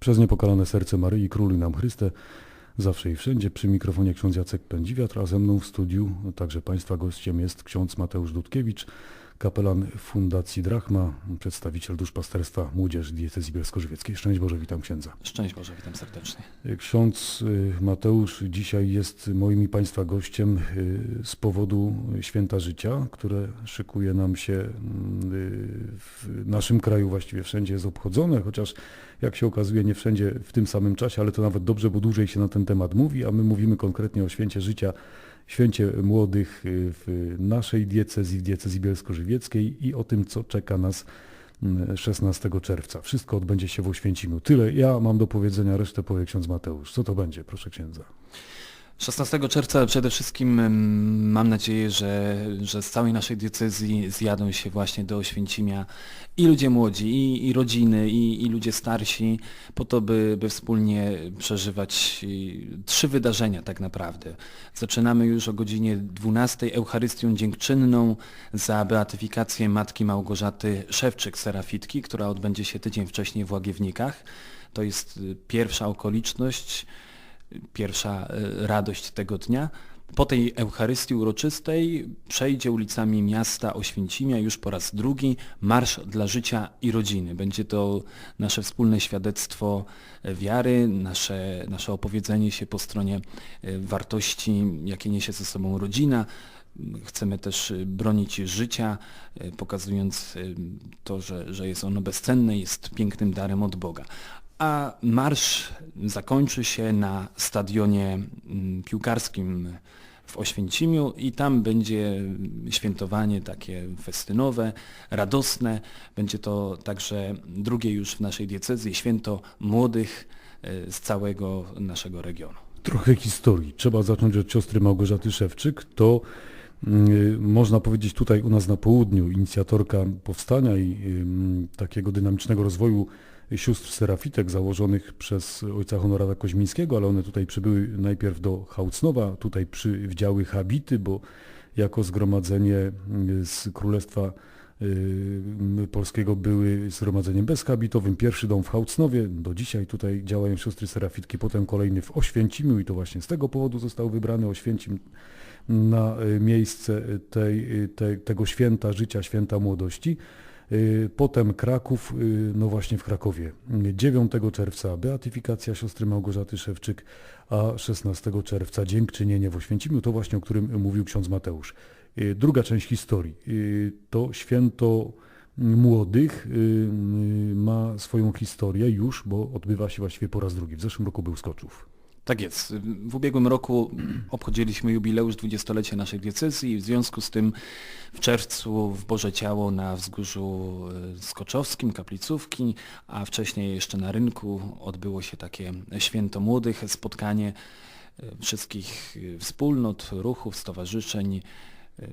Przez niepokalane serce Maryi Króluj nam Chryste, zawsze i wszędzie. Przy mikrofonie ksiądz Jacek Pędziwiatr, a ze mną w studiu, także Państwa gościem jest ksiądz Mateusz Dudkiewicz, kapelan Fundacji Drachma, przedstawiciel duszpasterstwa Młodzież Diecezji Bielsko-Żywieckiej. Szczęść Boże, witam księdza. Szczęść Boże, witam serdecznie. Ksiądz y, Mateusz dzisiaj jest moim i Państwa gościem y, z powodu Święta Życia, które szykuje nam się y, w naszym kraju, właściwie wszędzie jest obchodzone, chociaż jak się okazuje nie wszędzie w tym samym czasie, ale to nawet dobrze, bo dłużej się na ten temat mówi, a my mówimy konkretnie o Święcie Życia, Święcie Młodych w naszej diecezji, w diecezji bielsko-żywieckiej i o tym, co czeka nas 16 czerwca. Wszystko odbędzie się w Oświęcimiu. Tyle ja mam do powiedzenia, resztę powie ksiądz Mateusz. Co to będzie, proszę księdza? 16 czerwca przede wszystkim mam nadzieję, że, że z całej naszej diecezji zjadą się właśnie do Oświęcimia i ludzie młodzi, i, i rodziny, i, i ludzie starsi, po to, by, by wspólnie przeżywać trzy wydarzenia tak naprawdę. Zaczynamy już o godzinie 12 Eucharystią Dziękczynną za beatyfikację Matki Małgorzaty Szewczyk Serafitki, która odbędzie się tydzień wcześniej w Łagiewnikach. To jest y, pierwsza okoliczność, pierwsza e, radość tego dnia. Po tej Eucharystii uroczystej przejdzie ulicami miasta Oświęcimia już po raz drugi Marsz dla Życia i Rodziny. Będzie to nasze wspólne świadectwo e, wiary, nasze, nasze opowiedzenie się po stronie e, wartości, jakie niesie ze sobą rodzina. Chcemy też bronić życia, pokazując to, że, że jest ono bezcenne, jest pięknym darem od Boga a marsz zakończy się na stadionie mm, piłkarskim w Oświęcimiu i tam będzie świętowanie takie festynowe, radosne. Będzie to także drugie już w naszej diecezji święto młodych e, z całego naszego regionu. Trochę historii. Trzeba zacząć od siostry Małgorzaty Szewczyk. To mm, można powiedzieć tutaj u nas na południu inicjatorka powstania i takiego dynamicznego rozwoju sióstr serafitek założonych przez ojca Honorata Koźmińskiego, ale one tutaj przybyły najpierw do Hałcnowa, tutaj przywdziały habity, bo jako zgromadzenie y, z Królestwa y, Polskiego były zgromadzeniem bezhabitowym. Pierwszy dom w Hałcnowie, do dzisiaj tutaj działają siostry serafitki, potem kolejny w Oświęcimiu i to właśnie z tego powodu został wybrany Oświęcim na y, miejsce tej, tego święta życia, święta młodości. Y, potem Kraków, y, no właśnie w Krakowie. 9 czerwca beatyfikacja siostry Małgorzaty Szewczyk, a 16 czerwca dziękczynienie w Oświęcimiu, to właśnie o którym mówił ksiądz Mateusz. Y, druga część historii to święto młodych ma swoją historię już, bo odbywa się właściwie po raz drugi. W zeszłym roku był Skoczów. Tak jest. W ubiegłym roku obchodziliśmy jubileusz dwudziestolecia naszej diecezji i w związku z tym w czerwcu w Boże Ciało na wzgórzu e, Skoczowskim, Kaplicówki, a wcześniej jeszcze na rynku odbyło się takie święto młodych, spotkanie e, wszystkich wspólnot, ruchów, stowarzyszeń,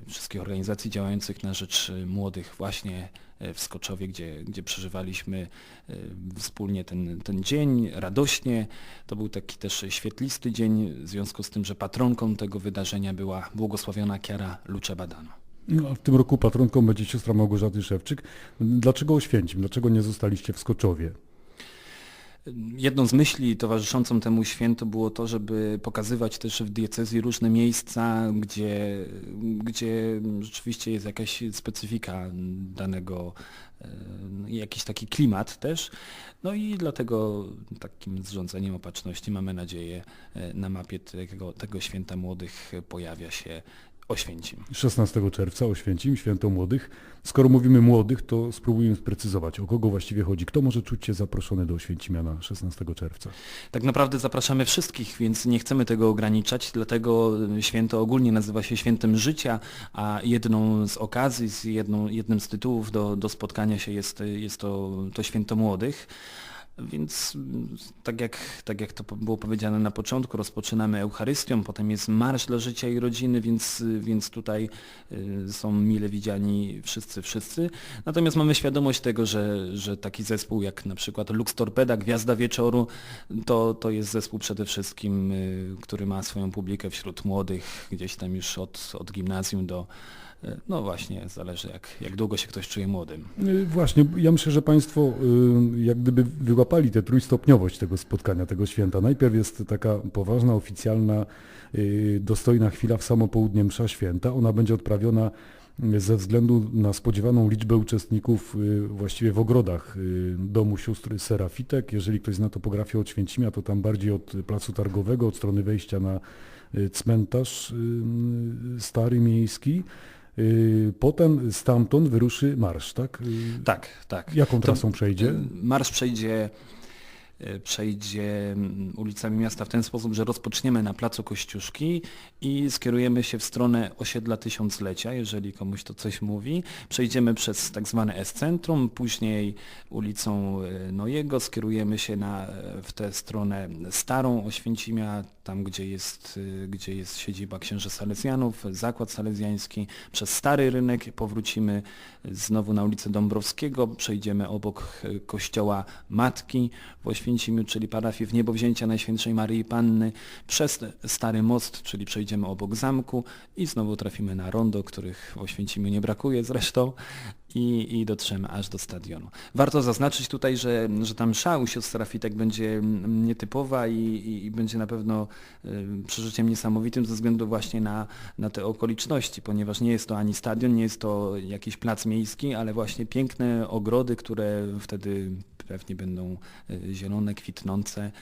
wszystkich organizacji działających na rzecz młodych właśnie E, w Skoczowie, gdzie, gdzie przeżywaliśmy e, wspólnie ten, ten dzień radośnie. To był taki też świetlisty dzień, w związku z tym, że patronką tego wydarzenia była błogosławiona Kiara Lucze Badano. No, w tym roku patronką będzie siostra Małgorzaty Szewczyk. Dlaczego Oświęcim? Dlaczego nie zostaliście w Skoczowie? Jedną z myśli towarzyszącą temu świętu było to, żeby pokazywać też w diecezji różne miejsca, gdzie, gdzie rzeczywiście jest jakaś specyfika danego, e, jakiś taki klimat też. No i dlatego takim zrządzeniem opatrzności mamy nadzieję e, na mapie tego, tego święta młodych pojawia się Oświęcim. 16 czerwca Oświęcim, Święto Młodych. Skoro mówimy młodych, to spróbujmy sprecyzować, o kogo właściwie chodzi. Kto może czuć się zaproszony do Oświęcimia na 16 czerwca? Tak naprawdę zapraszamy wszystkich, więc nie chcemy tego ograniczać, dlatego święto ogólnie nazywa się Świętem Życia, a jedną z okazji, z jedną, jednym z tytułów do, do spotkania się jest, jest to, to Święto Młodych. Więc tak jak, tak jak to było powiedziane na początku, rozpoczynamy Eucharystią, potem jest Marsz dla Życia i Rodziny, więc, więc tutaj y, są mile widziani wszyscy, wszyscy. Natomiast mamy świadomość tego, że, że taki zespół jak na przykład Lux Torpeda, Gwiazda Wieczoru, to, to jest zespół przede wszystkim, y, który ma swoją publikę wśród młodych, gdzieś tam już od, od gimnazjum do, E, No właśnie, zależy jak, jak długo się ktoś czuje młodym. Y, Właśnie, ja myślę, że Państwo y, jak gdyby wyłapali tę trójstopniowość tego spotkania, tego święta. Najpierw jest taka poważna, oficjalna, y, dostojna chwila w samo południe msza święta. Ona będzie odprawiona y, ze względu na spodziewaną liczbę uczestników y, właściwie w ogrodach domu sióstr Serafitek. Jeżeli ktoś zna topografię od Święcimia, to tam bardziej od placu targowego, od strony wejścia na cmentarz stary miejski. Y, Potem stamtąd wyruszy marsz, tak? Y, Tak, tak. Jaką To- trasą przejdzie? Marsz przejdzie, przejdzie mm, ulicami miasta w ten sposób, że rozpoczniemy na Placu Kościuszki i skierujemy się w stronę osiedla Tysiąclecia, jeżeli komuś to coś mówi. Przejdziemy przez tak zwane S-Centrum, później ulicą Nojego, skierujemy się na, w tę stronę starą Oświęcimia, tam gdzie jest, e, gdzie jest siedziba księży Salezjanów, zakład salezjański, przez Stary Rynek, powrócimy znowu na ulicę Dąbrowskiego, przejdziemy obok e, kościoła Matki w Oświęcimiu, czyli parafii w niebowzięcia Najświętszej Maryi Panny, przez Stary Most, czyli przejdziemy obok zamku i znowu trafimy na rondo, których w Oświęcimiu nie brakuje zresztą i, i dotrzemy aż do stadionu. Warto zaznaczyć tutaj, że, że tam msza u sióstr Serafitek będzie mm, nietypowa i, i, i będzie na pewno y, przeżyciem niesamowitym ze względu właśnie na, na te okoliczności, ponieważ nie jest to ani stadion, nie jest to jakiś plac miejski, ale właśnie piękne ogrody, które wtedy pewnie będą y, zielone, kwitnące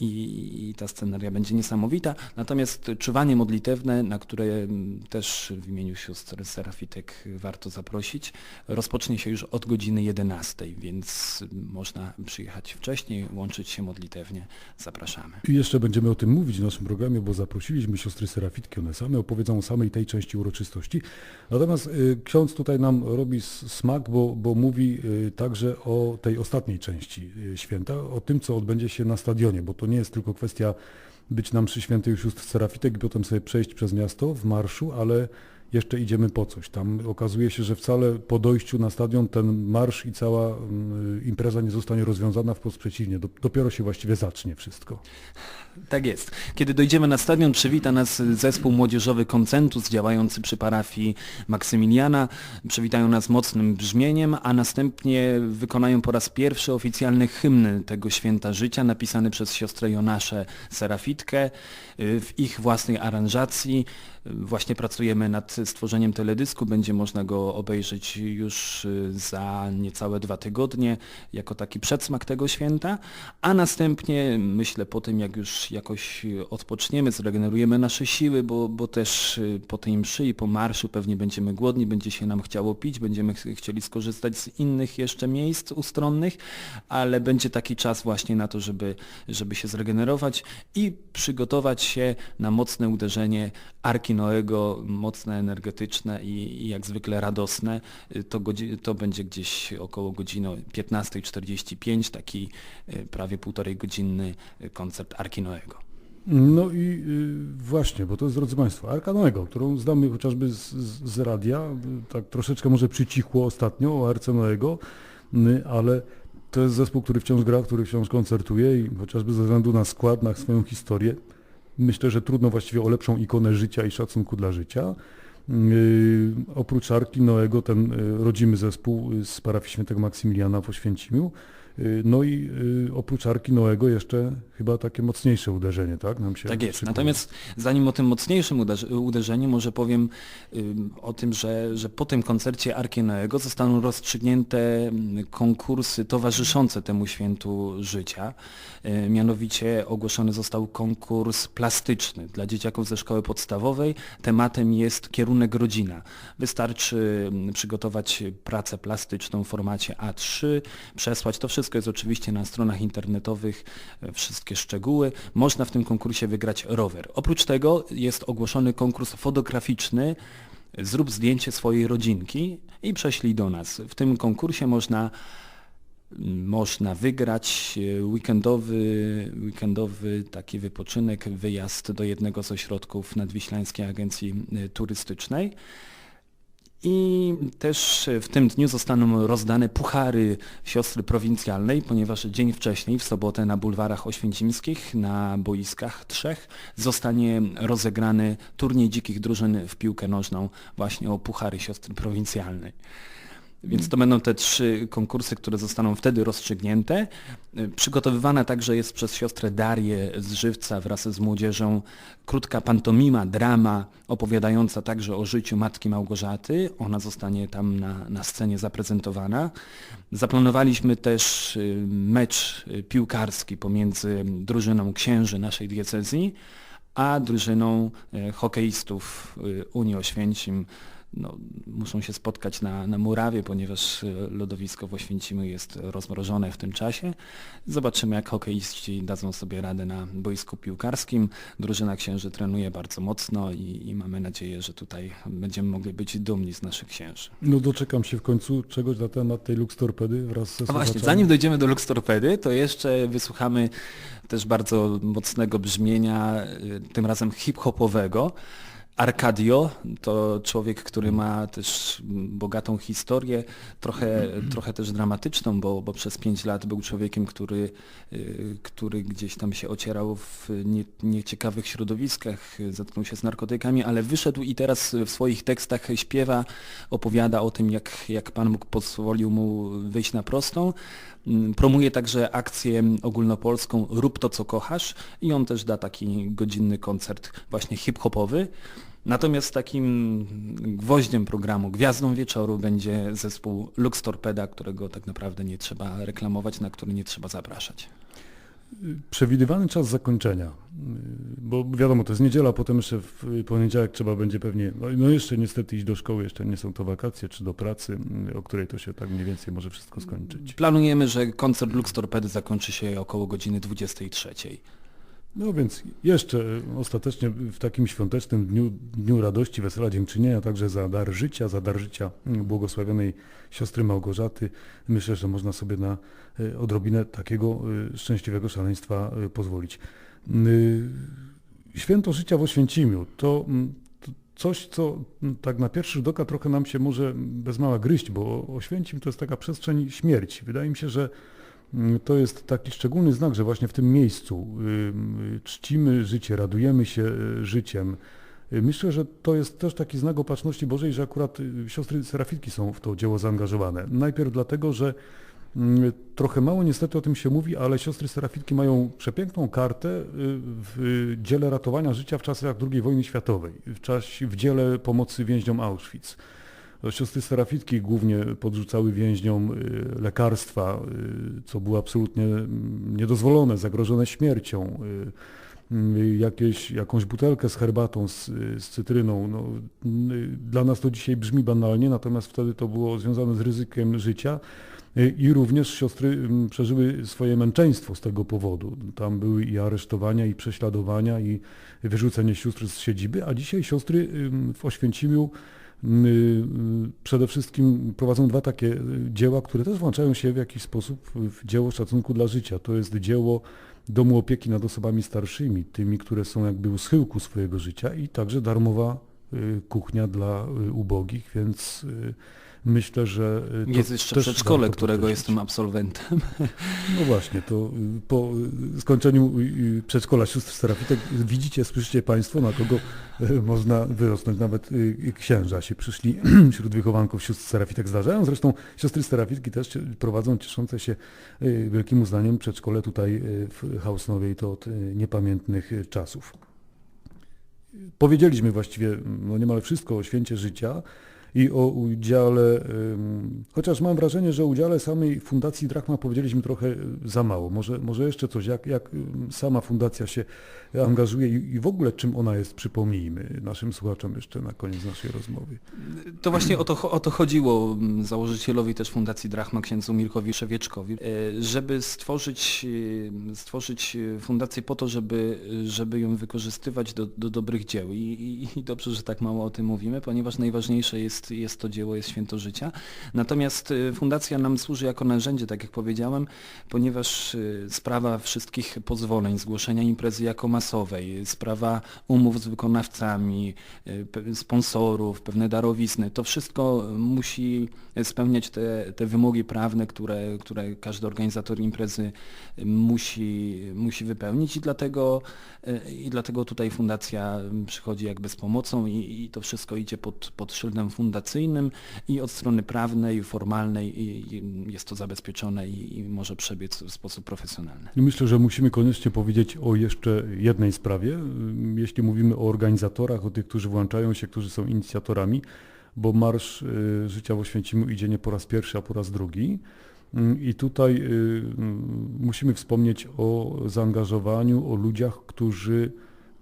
i, ta scenaria będzie niesamowita. Natomiast czuwanie modlitewne, na które mm, też w imieniu sióstr Serafitek warto zaprosić, rozpocznie się już od godziny 11, więc można przyjechać wcześniej, łączyć się modlitewnie. Zapraszamy. I jeszcze będziemy o tym mówić w naszym programie, bo zaprosiliśmy siostry Serafitki, one same opowiedzą o samej tej części uroczystości. Natomiast y, ksiądz tutaj nam robi smak, bo, bo mówi y, także o tej ostatniej części y, święta, o tym, co odbędzie się na stadionie, bo to nie jest tylko kwestia być nam przy świętej u sióstr Serafitek i potem sobie przejść przez miasto w marszu, ale jeszcze idziemy po coś. Tam okazuje się, że wcale po dojściu na stadion ten marsz i cała mm, impreza nie zostanie rozwiązana, wprost przeciwnie. Do, dopiero się właściwie zacznie wszystko. Tak jest. Kiedy dojdziemy na stadion, przywita nas zespół młodzieżowy Koncentus działający przy parafii Maksymiliana. Przywitają nas mocnym brzmieniem, a następnie wykonają po raz pierwszy oficjalny hymn tego święta życia, napisany przez siostrę Jonaszę Serafitkę y, w ich własnej aranżacji. Właśnie pracujemy nad stworzeniem teledysku, będzie można go obejrzeć już y, za niecałe dwa tygodnie, jako taki przedsmak tego święta, a następnie myślę po tym, jak już jakoś odpoczniemy, zregenerujemy nasze siły, bo, bo też y, po tej mszy i po marszu pewnie będziemy głodni, będzie się nam chciało pić, będziemy ch- chcieli skorzystać z innych jeszcze miejsc ustronnych, ale będzie taki czas właśnie na to, żeby, żeby się zregenerować i przygotować się na mocne uderzenie Arki Noego, mocne, energetyczne i, i jak zwykle radosne. To, to będzie gdzieś około godziny 15.45, taki y, prawie półtorej godzinny y, koncert Arki Noego. No i y, właśnie, bo to jest, drodzy Państwo, Arka Noego, którą znamy chociażby z, z, z radia, tak troszeczkę może przycichło ostatnio o Arce Noego, y, ale to jest zespół, który wciąż gra, który wciąż koncertuje i chociażby ze względu na skład, na swoją historię, myślę, że trudno właściwie o lepszą ikonę życia i szacunku dla życia. Yy, oprócz Arki Noego ten y, rodzimy zespół z parafii świętego Maksymiliana w Oświęcimiu. Y, No i y, oprócz Arki Noego jeszcze chyba takie mocniejsze uderzenie, tak? Nam się Tak jest. szykuje. Natomiast zanim o tym mocniejszym uderz- uderzeniu, może powiem ym, o tym, że, że po tym koncercie Arki Noego zostaną rozstrzygnięte mm, konkursy towarzyszące temu świętu życia. Y, Mianowicie ogłoszony został konkurs plastyczny dla dzieciaków ze szkoły podstawowej. Tematem jest kierunek rodzina. Wystarczy mm, przygotować pracę plastyczną w formacie A3, przesłać. To wszystko jest oczywiście na stronach internetowych, e, wszystkie szczegóły. Można w tym konkursie wygrać rower. Oprócz tego jest ogłoszony konkurs fotograficzny Zrób zdjęcie swojej rodzinki i prześlij do nas. W tym konkursie można można wygrać e, weekendowy, weekendowy taki wypoczynek, wyjazd do jednego z ośrodków Nadwiślańskiej Agencji e, Turystycznej. I też w tym dniu zostaną rozdane puchary siostry prowincjalnej, ponieważ dzień wcześniej, w sobotę na bulwarach oświęcimskich, na boiskach trzech, zostanie rozegrany turniej dzikich drużyn w piłkę nożną właśnie o puchary siostry prowincjalnej. Więc to będą te trzy konkursy, które zostaną wtedy rozstrzygnięte. Y, Przygotowywana także jest przez siostrę Darię z Żywca wraz z młodzieżą krótka pantomima, drama opowiadająca także o życiu matki Małgorzaty. Ona zostanie tam na, na scenie zaprezentowana. Zaplanowaliśmy też y, mecz y, piłkarski pomiędzy drużyną księży naszej diecezji a drużyną y, hokeistów Unii Oświęcim no, muszą się spotkać na, na murawie, ponieważ e, lodowisko w Oświęcimiu jest rozmrożone w tym czasie. Zobaczymy, jak hokeiści dadzą sobie radę na boisku piłkarskim. Drużyna księży trenuje bardzo mocno i, i mamy nadzieję, że tutaj będziemy mogli być dumni z naszych księży. No doczekam się w końcu czegoś na temat tej Lux Torpedy wraz ze A właśnie, zanim dojdziemy do Lux Torpedy, to jeszcze wysłuchamy też bardzo mocnego brzmienia, y, tym razem hip-hopowego. Arcadio to człowiek, który ma też bogatą historię, trochę, trochę też dramatyczną, bo, bo przez pięć lat był człowiekiem, który, y, który gdzieś tam się ocierał w nie, nieciekawych środowiskach, zetknął się z narkotykami, ale wyszedł i teraz w swoich tekstach śpiewa, opowiada o tym, jak, jak Pan Bóg pozwolił mu wyjść na prostą. Mm, Promuje także akcję ogólnopolską Rób to, co kochasz i on też da taki godzinny koncert właśnie hip-hopowy. Natomiast takim gwoździem programu, gwiazdą wieczoru będzie zespół Lux Torpeda, którego tak naprawdę nie trzeba reklamować, na który nie trzeba zapraszać. Przewidywany czas zakończenia, bo wiadomo, to jest niedziela, potem jeszcze w poniedziałek trzeba będzie pewnie, no, no jeszcze niestety iść do szkoły, jeszcze nie są to wakacje, czy do pracy, o której to się tak mniej więcej może wszystko skończyć. Planujemy, że koncert Lux Torpedy zakończy się około godziny 23. No więc jeszcze ostatecznie w takim świątecznym dniu, dniu radości, wesela, dziękczynienia także za dar życia, za dar życia błogosławionej siostry Małgorzaty. Myślę, że można sobie na y, odrobinę takiego y, szczęśliwego szaleństwa y, pozwolić. Święto życia w Oświęcimiu to, mm, coś, co mm, tak na pierwszy rzut oka trochę nam się może bez mała gryźć, bo Oświęcim to jest taka przestrzeń śmierci. Wydaje mi się, że To jest taki szczególny znak, że właśnie w tym miejscu y, y, czcimy życie, radujemy się y, życiem. Myślę, że to jest też taki znak opatrzności Bożej, że akurat siostry serafitki są w to dzieło zaangażowane. Najpierw dlatego, że mm, trochę mało niestety o tym się mówi, ale siostry serafitki mają przepiękną kartę w dziele ratowania życia w czasach II wojny światowej, w, czasie, w dziele pomocy więźniom Auschwitz. Siostry serafitki głównie podrzucały więźniom y, lekarstwa, y, co było absolutnie mm, niedozwolone, zagrożone śmiercią. y, Jakieś, jakąś butelkę z herbatą, z, z cytryną. No, dla nas to dzisiaj brzmi banalnie, natomiast wtedy to było związane z ryzykiem życia. I również siostry mm, przeżyły swoje męczeństwo z tego powodu. Tam były i aresztowania, i prześladowania, i wyrzucenie sióstr z siedziby, a dzisiaj siostry w Oświęcimiu przede wszystkim prowadzą dwa takie y, dzieła, które też włączają się w jakiś sposób w dzieło szacunku dla życia. To jest dzieło Domu Opieki nad Osobami Starszymi, tymi, które są jakby u schyłku swojego życia i także darmowa y, kuchnia dla y, ubogich, więc y, myślę, że to Jest jeszcze przedszkole, którego jestem absolwentem. No właśnie, to y, po y, skończeniu y, przedszkola sióstr serafitek widzicie, słyszycie Państwo, na kogo y, można wyrosnąć. Nawet księża się przyszli wśród wychowanków sióstr serafitek zdarzają. Zresztą siostry serafitki też prowadzą cieszące się wielkim uznaniem przedszkole tutaj w Hausnowie i to od niepamiętnych czasów. Powiedzieliśmy właściwie no niemal wszystko o święcie życia i o udziale, chociaż mam wrażenie, że o udziale samej Fundacji Drachma powiedzieliśmy trochę y, za mało. Może, może jeszcze coś, jak, jak sama fundacja się angażuje i, w ogóle czym ona jest, przypomnijmy naszym słuchaczom jeszcze na koniec naszej rozmowy. To właśnie o to, o to chodziło założycielowi też Fundacji Drachma, księdzu Mirkowi Szewieczkowi, e, żeby stworzyć, e, stworzyć fundację po to, żeby, żeby ją wykorzystywać do, do dobrych dzieł. I, i, I dobrze, że tak mało o tym mówimy, ponieważ najważniejsze jest jest, jest to dzieło, jest święto życia. Natomiast y, fundacja nam służy jako narzędzie, tak jak powiedziałem, ponieważ y, sprawa wszystkich pozwoleń, zgłoszenia imprezy jako masowej, sprawa umów z wykonawcami, y, sponsorów, pewne darowizny, to wszystko musi spełniać te, te wymogi prawne, które, które każdy organizator imprezy musi, musi wypełnić i dlatego, i dlatego tutaj fundacja przychodzi jakby z pomocą i, i to wszystko idzie pod, pod szyldem fundacyjnym i od strony prawnej, formalnej jest to zabezpieczone i, może przebiec w sposób profesjonalny. I myślę, że musimy koniecznie powiedzieć o jeszcze jednej sprawie. Ym, Jeśli mówimy o organizatorach, o tych, którzy włączają się, którzy są inicjatorami, bo Marsz y, Życia w Oświęcimiu idzie nie po raz pierwszy, a po raz drugi. Ym, I tutaj y, ym, musimy wspomnieć o zaangażowaniu, o ludziach, którzy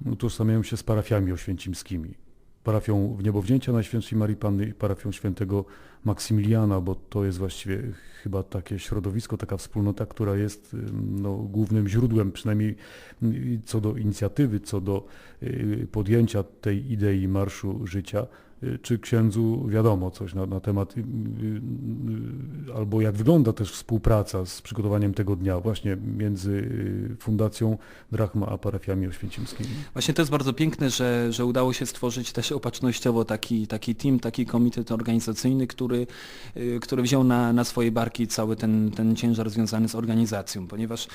utożsamiają się z parafiami oświęcimskimi. Parafią w Niebowzięcia Najświętszej Marii Panny i parafią świętego Maksymiliana, bo to jest właściwie chyba takie środowisko, taka wspólnota, która jest no, głównym źródłem, przynajmniej y, co do inicjatywy, co do y, podjęcia tej idei Marszu Życia. Y, Czy księdzu wiadomo coś na, na temat, y, y, albo jak wygląda też współpraca z przygotowaniem tego dnia właśnie między Fundacją Drachma a parafiami oświęcimskimi? Właśnie to jest bardzo piękne, że, że udało się stworzyć też opatrznościowo taki, taki team, taki komitet organizacyjny, który, który wziął na, na swoje barki cały ten, ten ciężar związany z organizacją, ponieważ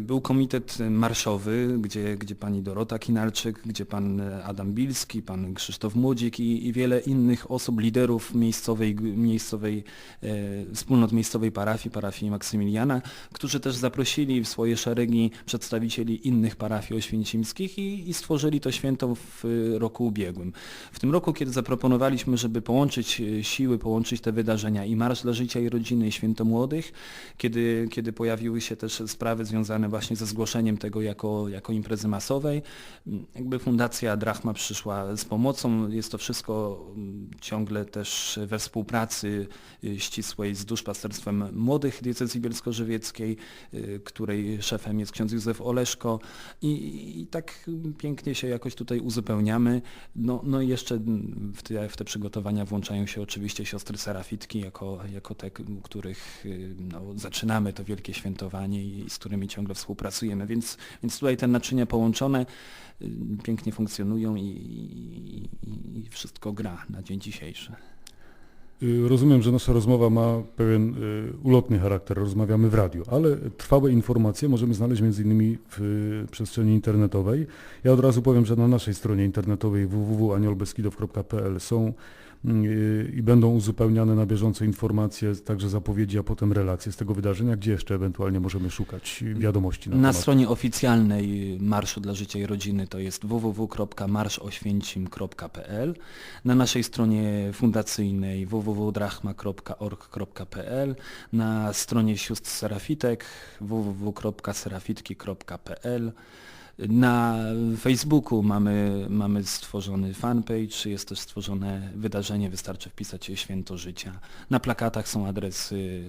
był komitet marszowy, gdzie, gdzie pani Dorota Kinalczyk, gdzie pan Adam Bilski, pan Krzysztof Młodzik i, i wiele innych osób, liderów miejscowej, miejscowej e, wspólnot miejscowej parafii, parafii Maksymiliana, którzy też zaprosili w swoje szeregi przedstawicieli innych parafii oświęcimskich i, i stworzyli to święto w y, roku ubiegłym. W tym roku, kiedy zaproponowaliśmy, żeby połączyć y, siły, połączyć te wydarzenia i Marsz dla Życia i Rodziny i Święto Młodych, kiedy, kiedy pojawiły się też sprawy związane właśnie ze zgłoszeniem tego jako, jako imprezy masowej, jakby Fundacja Drachma przyszła z pomocą. Jest to wszystko ciągle też we współpracy y, ścisłej z duszpasterstwem młodych diecezji bielsko-żywieckiej, y, której szefem jest ksiądz Józef Oleszko i, i tak pięknie się jakoś tutaj uzupełniamy. No, no i jeszcze w te, w te przygotowania włączają się oczywiście siostry serafitki jako, jako te, których y, no, zaczynamy to wielkie świętowanie i, z którymi ciągle współpracujemy, więc, więc tutaj te naczynia połączone pięknie funkcjonują i, i- i wszystko gra na dzień dzisiejszy. Y, Rozumiem, że nasza rozmowa ma pewien y, ulotny charakter, rozmawiamy w radiu, ale trwałe informacje możemy znaleźć m.in. w y, przestrzeni internetowej. Ja od razu powiem, że na naszej stronie internetowej www.aniolbeskidow.pl są y, i będą uzupełniane na bieżąco informacje, także zapowiedzi, a potem relacje z tego wydarzenia, gdzie jeszcze ewentualnie możemy szukać wiadomości na, Na stronie oficjalnej Marszu dla Życia i Rodziny to jest www.marszoświęcim.pl Na naszej stronie fundacyjnej www.drachma.org.pl Na stronie sióstr Serafitek www.serafitki.pl na Facebooku mamy, mamy stworzony fanpage, jest też stworzone wydarzenie, wystarczy wpisać Święto Życia. Na plakatach są adresy,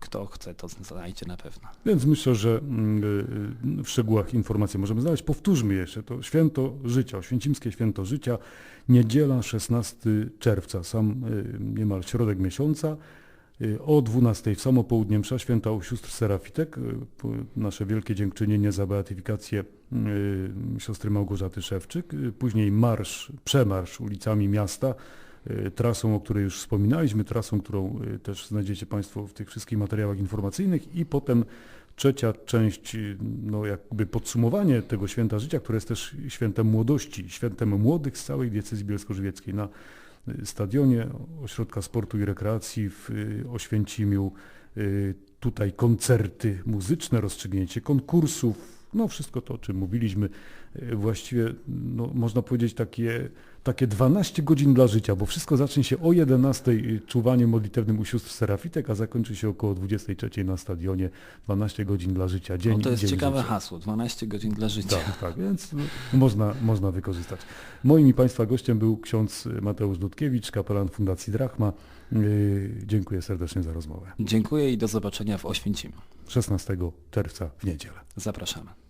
kto chce to znajdzie na pewno. Więc myślę, że mm, y, w szczegółach informacje możemy znaleźć. Powtórzmy jeszcze, to święto życia, oświęcimskie święto życia, niedziela 16 czerwca, sam y, niemal środek miesiąca, o 12 w samo południe msza święta u sióstr Serafitek, y, nasze wielkie dziękczynienie za beatyfikację y, siostry Małgorzaty Szewczyk, y, później marsz, przemarsz ulicami miasta, trasą, o której już wspominaliśmy, trasą, którą też znajdziecie Państwo w tych wszystkich materiałach informacyjnych. I potem trzecia część, no jakby podsumowanie tego święta życia, które jest też świętem młodości, świętem młodych z całej diecezji bielsko-żywieckiej. Na stadionie Ośrodka Sportu i Rekreacji w y, Oświęcimiu. Y, Tutaj koncerty muzyczne, rozstrzygnięcie konkursów, no wszystko to, o czym mówiliśmy, y, właściwie no, można powiedzieć takie, takie 12 godzin dla życia, bo wszystko zacznie się o 11 czuwaniem modlitewnym u sióstr Serafitek, a zakończy się około 23 na stadionie 12 godzin dla życia. Dzień, O, to jest dzień ciekawe życia. hasło, 12 godzin dla życia. Tak, tak, więc no, można, można wykorzystać. Moim i Państwa gościem był ksiądz Mateusz Dudkiewicz, kapelan Fundacji Drachma. Dziękuję serdecznie za rozmowę. Dziękuję i do zobaczenia w Oświęcimiu. 16 czerwca w niedzielę. Zapraszamy.